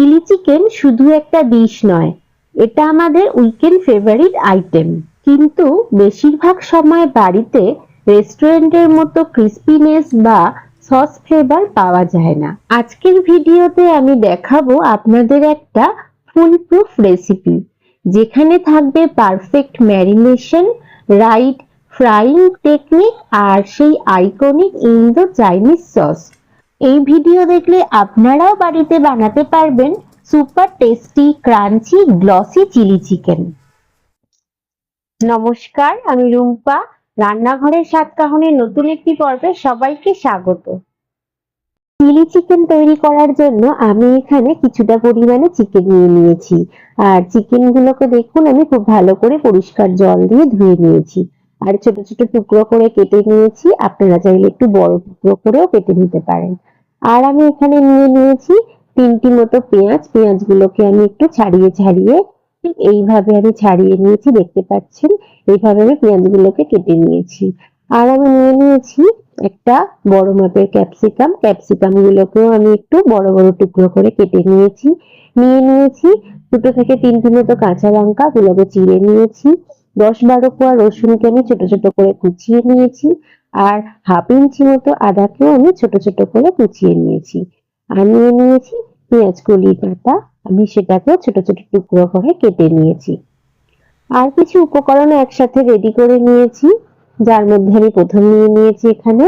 Chilli chicken শুধু একটা dish নয়, এটা আমাদের উইকেন্ড ফেভারিট আইটেম কিন্তু বেশিরভাগ সময় বাড়িতে রেস্টুরেন্টের মতো ক্রিস্পিনেস বা সস ফ্লেভার পাওয়া যায় না। আজকের ভিডিওতে আমি দেখাবো আপনাদের একটা ফুল প্রুফ রেসিপি যেখানে থাকবে perfect marination right frying technique আর সেই আইকনিক ইন্দো চাইনিজ সস এই ভিডিও দেখলে আপনারাও বাড়িতে বানাতে পারবেন super tasty, crunchy, glossy chilli chicken. নমস্কার, আমি রুম্পা। রান্নাঘরের স্বাদ কাহনের নতুন একটি পর্বে সবাইকে স্বাগত। চিলি চিকেন তৈরি করার জন্য আমি এখানে কিছুটা পরিমাণে চিকেন নিয়ে নিয়েছি। আর চিকেন গুলোকে দেখুন, আমি খুব ভালো করে পরিষ্কার জল দিয়ে ধুয়ে নিয়েছি। আর ছোট ছোট টুকরো করে কেটে নিয়েছি। আপনারা চাইলে একটু বড় টুকরো করেও কেটে নিতে পারেন। আর আমি এখানে নিয়ে নিয়েছি তিনটি মতো পেঁয়াজ। পেঁয়াজগুলোকে আমি একটু ছাড়িয়ে ছাড়িয়ে এইভাবে আমি ছাড়িয়ে নিয়েছি, দেখতে পাচ্ছেন? এইভাবে আমি পেঁয়াজগুলোকে কেটে নিয়েছি। আর আমি নিয়ে নিয়েছি একটা বড় মাপের ক্যাপসিকাম। ক্যাপসিকাম গুলোকেও আমি একটু বড় বড় টুকরো করে কেটে নিয়েছি। নিয়ে নিয়েছি দুটো থেকে তিনটি মতো কাঁচা লঙ্কা গুলোকে চিড়ে নিয়েছি। দশ বারো কোয়া রসুনকে আমি ছোট ছোট করে কুচিয়ে নিয়েছি। আর হাফ ইঞ্চি মতো আদাকেও আমি ছোট ছোট করে কুচিয়ে নিয়েছি। আর নিয়ে নিয়েছি পেঁয়াজ, কলির পাতা। আমি সেটাকেও ছোট ছোট টুকরো করে কেটে নিয়েছি। আর কিছু উপকরণ একসাথে রেডি করে নিয়েছি। যার মধ্যে আমি প্রথম নিয়ে নিয়েছি এখানে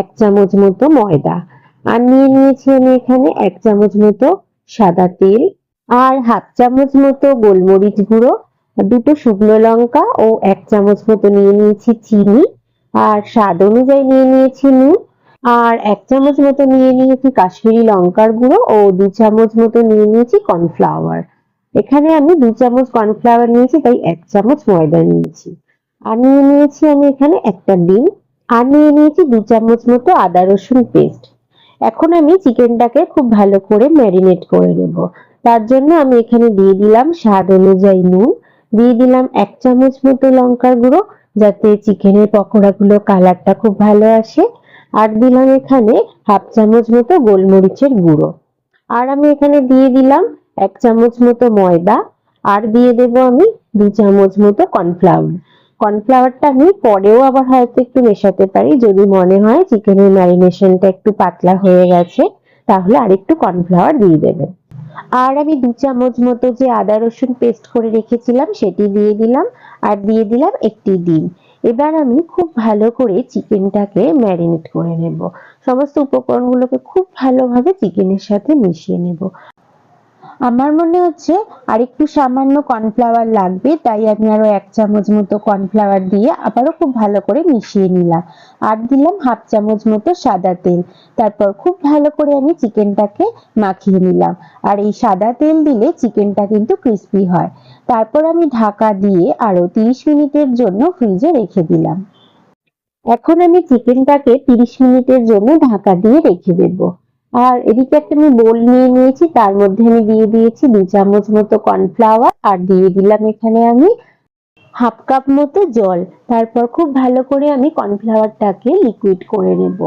এক চামচ মতো ময়দা। আর নিয়ে নিয়েছি আমি এখানে এক চামচ মতো সাদা তেল আর হাফ চামচ মতো গোলমরিচ গুঁড়ো, দুটো শুকনো লঙ্কা ও এক চামচ মতো নিয়ে নিয়েছি চিনি। আর স্বাদ অনুযায়ী নিয়ে নিয়েছি নুন, আর এক চামচ মতো নিয়ে নিয়েছি কাশ্মীরি লঙ্কার গুঁড়ো ও দু চামচ মতো নিয়ে নিয়েছি কর্নফ্লাওয়ার। এখানে আমি দু চামচ কর্নফ্লাওয়ার নিয়েছি, তাই এক চামচ ময়দা নিয়েছি। আর নিয়ে নিয়েছি আমি এখানে একটা ডিম, আর নিয়ে নিয়েছি দু চামচ মতো আদা রসুন পেস্ট। এখন আমি চিকেনটাকে খুব ভালো করে ম্যারিনেট করে নেব। তার জন্য আমি এখানে দিয়ে দিলাম স্বাদ অনুযায়ী নুন, দিয়ে দিলাম এক চামচ মতো লঙ্কার গুঁড়ো যাতে চিকেনের পকোড়াগুলো কালারটা খুব ভালো আসে। আর দিলাম এখানে হাফ চামচ মতো গোলমরিচের গুঁড়ো। আর আমি এখানে দিয়ে দিলাম এক চামচ মতো ময়দা। আর দিয়ে দেব আমি দু চামচ মতো কর্নফ্লাওয়ার। কর্নফ্লাওয়ারটা আমি পরেও আবার হয়তো একটু মেশাতে পারি। যদি মনে হয় চিকেনের ম্যারিনেশনটা একটু পাতলা হয়ে গেছে, তাহলে আরেকটু কর্নফ্লাওয়ার দিয়ে দেবেন। আর আমি দু চামচ মতো যে আদা রসুন পেস্ট করে রেখেছিলাম, সেটি দিয়ে দিলাম আর দিয়ে দিলাম একটি ডিম। এবার আমি খুব ভালো করে চিকেনটাকে ম্যারিনেট করে নেব। সমস্ত উপকরণগুলোকে খুব ভালোভাবে চিকেনের সাথে মিশিয়ে নেব। আমার মনে হচ্ছে আর একটু সামান্য কর্নফ্লাওয়ার লাগবে, তাই আমি আরও এক চামচ মতো কর্নফ্লাওয়ার দিয়ে আবারও খুব ভালো করে মিশিয়ে নিলাম। আর দিলাম হাফ চামচ মতো সাদা তেল। তারপর খুব ভালো করে আমি চিকেনটাকে মাখিয়ে নিলাম। আর এই সাদা তেল দিলে চিকেনটা কিন্তু ক্রিস্পি হয়। তারপর আমি ঢাকা দিয়ে আরও তিরিশ মিনিটের জন্য ফ্রিজে রেখে দিলাম। এখন আমি চিকেনটাকে তিরিশ মিনিটের জন্য ঢাকা দিয়ে রেখে দেবো। আর এদিকে একটা আমি বোল নিয়ে নিয়েছি, তার মধ্যে আমি দিয়ে দিয়েছি দু চামচ মতো কর্নফ্লাওয়ার আর দিয়ে দিলাম এখানে আমি হাফ কাপ মতো জল। তারপর খুব ভালো করে আমি কর্নফ্লাওয়ারটাকে লিকুইড করে নেব।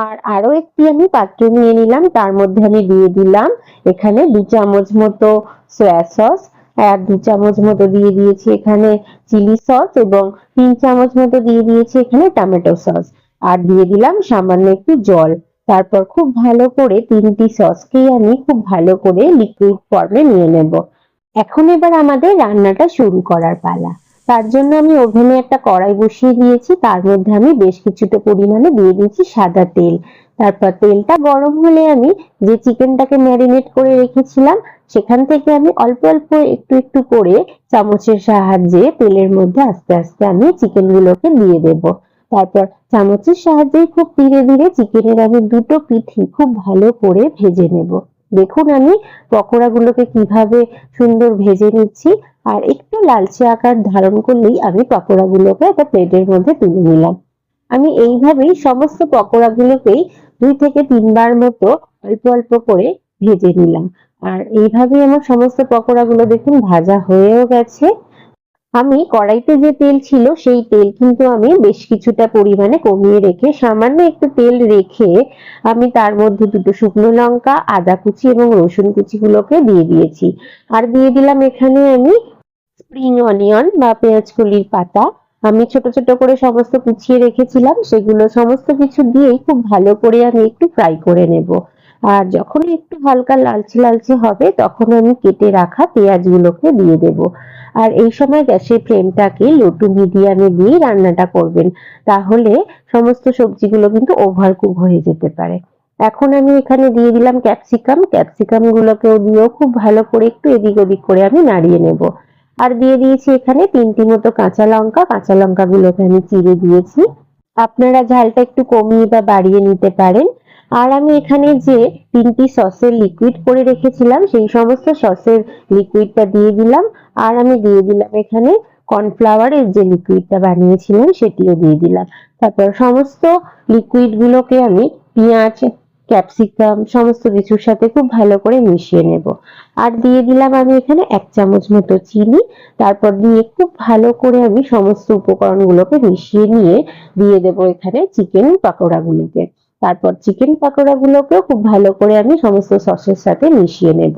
আর আরও একটি আমি পাত্র নিয়ে নিলাম, তার মধ্যে আমি দিয়ে দিলাম এখানে দু চামচ মতো সয়া সস আর দু চামচ মতো দিয়ে দিয়েছি এখানে চিলি সস এবং তিন চামচ মতো দিয়ে দিয়েছি এখানে টমেটো সস আর দিয়ে দিলাম সামান্য একটু জল। তারপর খুব ভালো করে তিনটি সসকেই আমি খুব ভালো করে লিকুইড ফর্মে নিয়ে নেব। এখন এবার আমাদের রান্নাটা শুরু করার পালা। তার জন্য আমি ওভেনে একটা কড়াই বসিয়ে দিয়েছি, তার মধ্যে আমি বেশ কিছুটা পরিমাণে দিয়ে দিয়েছি সাদা তেল। তারপর তেলটা গরম হলে আমি যে চিকেনটাকে ম্যারিনেট করে রেখেছিলাম, সেখান থেকে আমি অল্প অল্প একটু একটু করে চামচের সাহায্যে তেলের মধ্যে আস্তে আস্তে আমি চিকেনগুলোকে দিয়ে দেবো। তারপর চামচের সাহায্যে খুব ধীরে ধীরে চিকেনের আমি দুটো পিঠি খুব ভালো করে ভেজে নেব। দেখুন আমি পকোড়াগুলোকে কীভাবে সুন্দর ভেজে নিচ্ছি, আর একটু লালচে আকার ধারণ করলেই আমি পকোড়াগুলোকে একটা প্লেটের মধ্যে তুলে নিলাম। আমি এইভাবেই সমস্ত পকোড়াগুলোকেই দুই থেকে তিনবার মতো অল্প অল্প করে ভেজে নিলাম। আর এইভাবেই আমার সমস্ত পকোড়াগুলো দেখুন ভাজা হয়েও গেছে। আমি কড়াইতে যে তেল ছিল সেই তেল কিন্তু আমি বেশ কিছুটা পরিমাণে কমিয়ে রেখে সামান্য একটু তেল রেখে আমি তার মধ্যে দুটো শুকনো লঙ্কা, আদা কুচি এবং রসুন কুচিগুলোকে দিয়ে দিয়েছি। আর দিয়ে দিলাম এখানে আমি স্প্রিং অনিয়ন বা পেঁয়াজ কলির পাতা। আমি ছোট ছোট করে সমস্ত কুচিয়ে রেখেছিলাম, সেগুলো সমস্ত কিছু দিয়েই খুব ভালো করে আমি একটু ফ্রাই করে নেব। আর যখন একটু হালকা লালচে লালচে হবে, তখন আমি কেটে রাখা পেঁয়াজগুলোকে দিয়ে দেব। আর এই সময় গ্যাসের ফ্লেমটাকে লো টু মিডিয়ামে দিয়ে রান্নাটা করবেন। তাহলে সমস্ত সবজিগুলো কিন্তু ওভার কুক হয়ে যেতে পারে। এখন আমি এখানে দিয়ে দিলাম ক্যাপসিকাম ক্যাপসিকাম গুলোকেও দিয়েও খুব ভালো করে একটু এদিক ওদিক করে আমি নাড়িয়ে নেব। আর দিয়ে দিয়েছি এখানে তিনটি মতো কাঁচা লঙ্কা। কাঁচা লঙ্কাগুলোকে আমি চিড়ে দিয়েছি। আপনারা ঝালটা একটু কমিয়ে বা বাড়িয়ে নিতে পারেন। আর আমি এখানে যে তিনটি সসের লিকুইড করে রেখেছিলাম, সেই সমস্ত সসের লিকুইডটা দিয়ে দিলাম। আর আমি দিয়ে দিলাম এখানে কর্নফ্লাওয়ারের যে লিকুইডটা বানিয়েছিলাম, সেটিও দিয়ে দিলাম। তারপর সমস্ত লিকুইড গুলোকে আমি পেঁয়াজ ক্যাপসিকাম সমস্ত কিছুর সাথে খুব ভালো করে মিশিয়ে নেব। আর দিয়ে দিলাম আমি এখানে এক চামচ মতো চিনি। তারপর দিয়ে খুব ভালো করে আমি সমস্ত উপকরণগুলোকে মিশিয়ে নিয়ে দিয়ে দেব এখানে চিকেন পাকোড়াগুলোকে। তারপর চিকেন পাকোড়াগুলোকেও খুব ভালো করে আমি সমস্ত সসের সাথে মিশিয়ে নেব।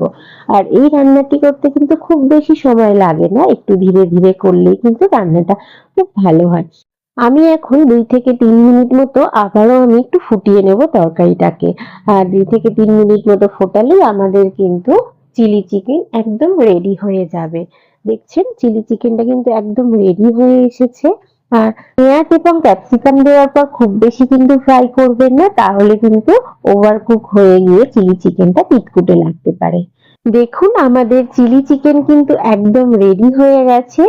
আর এই রান্নাটি করতে কিন্তু খুব বেশি সময় লাগে না, একটু ধীরে ধীরে করলেই কিন্তু রান্নাটা খুব ভালো হয়। আমি এখন দুই থেকে তিন মিনিট মতো আবারও আমি একটু ফুটিয়ে নেব তরকারিটাকে। আর দুই থেকে তিন মিনিট মতো ফোটালেই আমাদের কিন্তু চিলি চিকেন একদম রেডি হয়ে যাবে। দেখছেন? চিলি চিকেনটা কিন্তু একদম রেডি হয়ে এসেছে। আর পেঁয়াজ এবং ক্যাপসিকাম দেওয়ার পর খুব বেশি কিন্তু ফ্রাই করবেন না, তাহলে কিন্তু ওভার কুক হয়ে গিয়ে চিলি চিকেনটা পিটকুটে লাগতে পারে। দেখুন আমাদের চিলি চিকেন কিন্তু একদম রেডি হয়ে গেছে,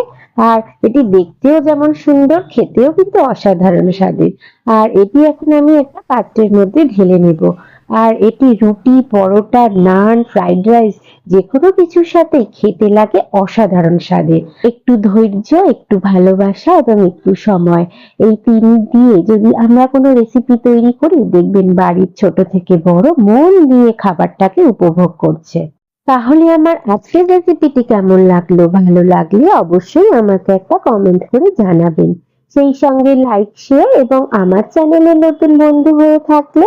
আর এটি দেখতেও যেমন সুন্দর, খেতেও কিন্তু অসাধারণ স্বাদের। আর এটি এখন আমি একটা পাত্রের মধ্যে ঢেলে নেব। আর এটি রুটি, পরোটা, নান, ফ্রাইড রাইস যে কোনো কিছুর সাথে খেতে লাগে অসাধারণ স্বাদে। একটু ধৈর্য, একটু ভালোবাসা এবং একটু সময়। এই তিন দিয়ে যদি আমরা কোনো রেসিপি তৈরি করি, দেখবেন বাড়ির ছোট থেকে বড় মন দিয়ে খাবারটাকে উপভোগ করছে। তাহলে আমার আজকের রেসিপিটি কেমন লাগল? ভালো লাগলে অবশ্যই আমাকে একটা কমেন্ট করে জানাবেন। সেই সঙ্গে লাইক শেয়ার এবং আমার চ্যানেলে নতুন বন্ধু হয়ে থাকলে